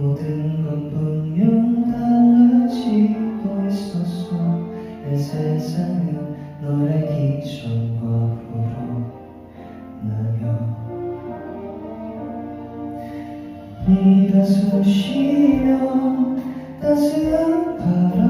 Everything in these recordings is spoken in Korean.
모든 건 분명 달라지고 있었어 내 세상은 너의 기준과 으로 나뉘어. 네가 숨 쉬면 따스한 바람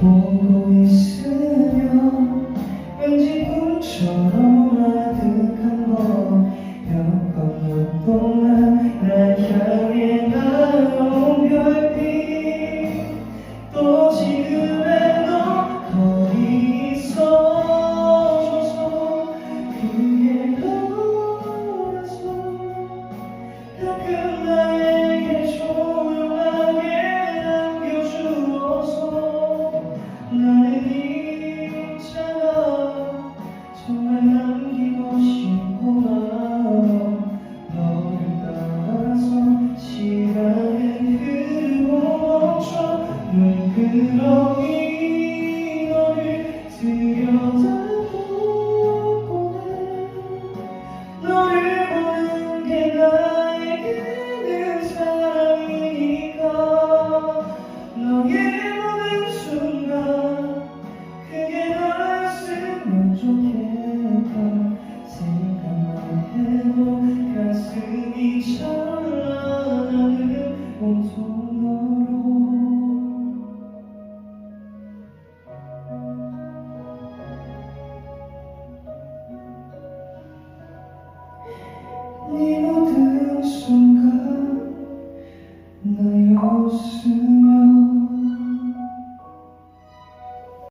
보고 있어. 그러니 너를 들여다보고 너를 보는 날게는 사랑이니까? 너의 보는 순간 그게 나였으면 좋겠다 생각만 해도 가슴이 차